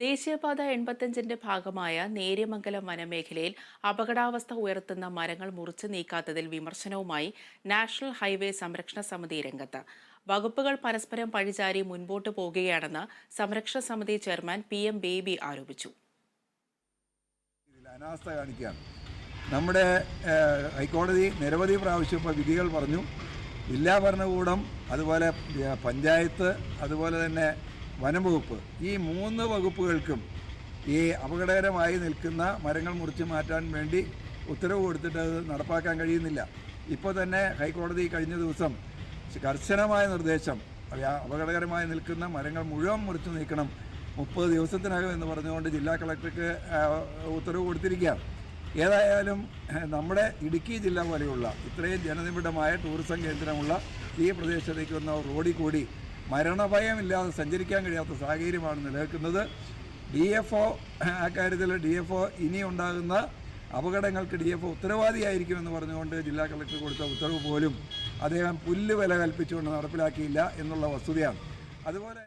ദേശീയപാത എൺപത്തഞ്ചിന്റെ ഭാഗമായ നേര്യമംഗലം വനമേഖലയിൽ അപകടാവസ്ഥ ഉയർത്തുന്ന മരങ്ങൾ മുറിച്ചു നീക്കാത്തതിൽ വിമർശനവുമായി നാഷണൽ ഹൈവേ സംരക്ഷണ സമിതി രംഗത്ത്. വകുപ്പുകൾ പരസ്പരം പഴിചാരി മുൻപോട്ട് പോകുകയാണെന്ന് സംരക്ഷണ സമിതി ചെയർമാൻ പി എം ബേബി ആരോപിച്ചു. നമ്മുടെ ഹൈക്കോടതി നിരവധി പ്രാവശ്യം ഇപ്പോൾ വിധികൾ പറഞ്ഞു. ജില്ലാ ഭരണകൂടം അതുപോലെ പഞ്ചായത്ത് അതുപോലെ തന്നെ വനംവകുപ്പ്. ഈ മൂന്ന് വകുപ്പുകൾക്കും ഈ അപകടകരമായി നിൽക്കുന്ന മരങ്ങൾ മുറിച്ച് മാറ്റാൻ വേണ്ടി ഉത്തരവ് കൊടുത്തിട്ട് അത് നടപ്പാക്കാൻ കഴിയുന്നില്ല. ഇപ്പോൾ തന്നെ ഹൈക്കോടതി കഴിഞ്ഞ ദിവസം കർശനമായ നിർദ്ദേശം അപകടകരമായി നിൽക്കുന്ന മരങ്ങൾ മുഴുവൻ മുറിച്ചു നീക്കണം മുപ്പത് ദിവസത്തിനകം എന്ന് പറഞ്ഞുകൊണ്ട് ജില്ലാ കളക്ടർക്ക് ഉത്തരവ് കൊടുത്തിരിക്കുകയാണ്. ഏതായാലും നമ്മുടെ ഇടുക്കി ജില്ല പോലെയുള്ള ഇത്രയും ജനനിബിഡമായ ടൂറിസം കേന്ദ്രമുള്ള ഈ പ്രദേശത്തേക്ക് വന്ന റോഡിൽ കൂടി മരണഭയമില്ലാതെ സഞ്ചരിക്കാൻ കഴിയാത്ത സാഹചര്യമാണ് നിലനിൽക്കുന്നത്. ഡി എഫ് ഒ അക്കാര്യത്തിൽ ഡി എഫ് ഒ ഇനി ഉണ്ടാകുന്ന അപകടങ്ങൾക്ക് ഡി എഫ് ഒ ഉത്തരവാദിയായിരിക്കുമെന്ന് പറഞ്ഞുകൊണ്ട് ജില്ലാ കളക്ടർ കൊടുത്ത ഉത്തരവ് പോലും അദ്ദേഹം പുല്ല് വില കൽപ്പിച്ചുകൊണ്ട് നടപ്പിലാക്കിയില്ല എന്നുള്ള വസ്തുതയാണ്. അതുപോലെ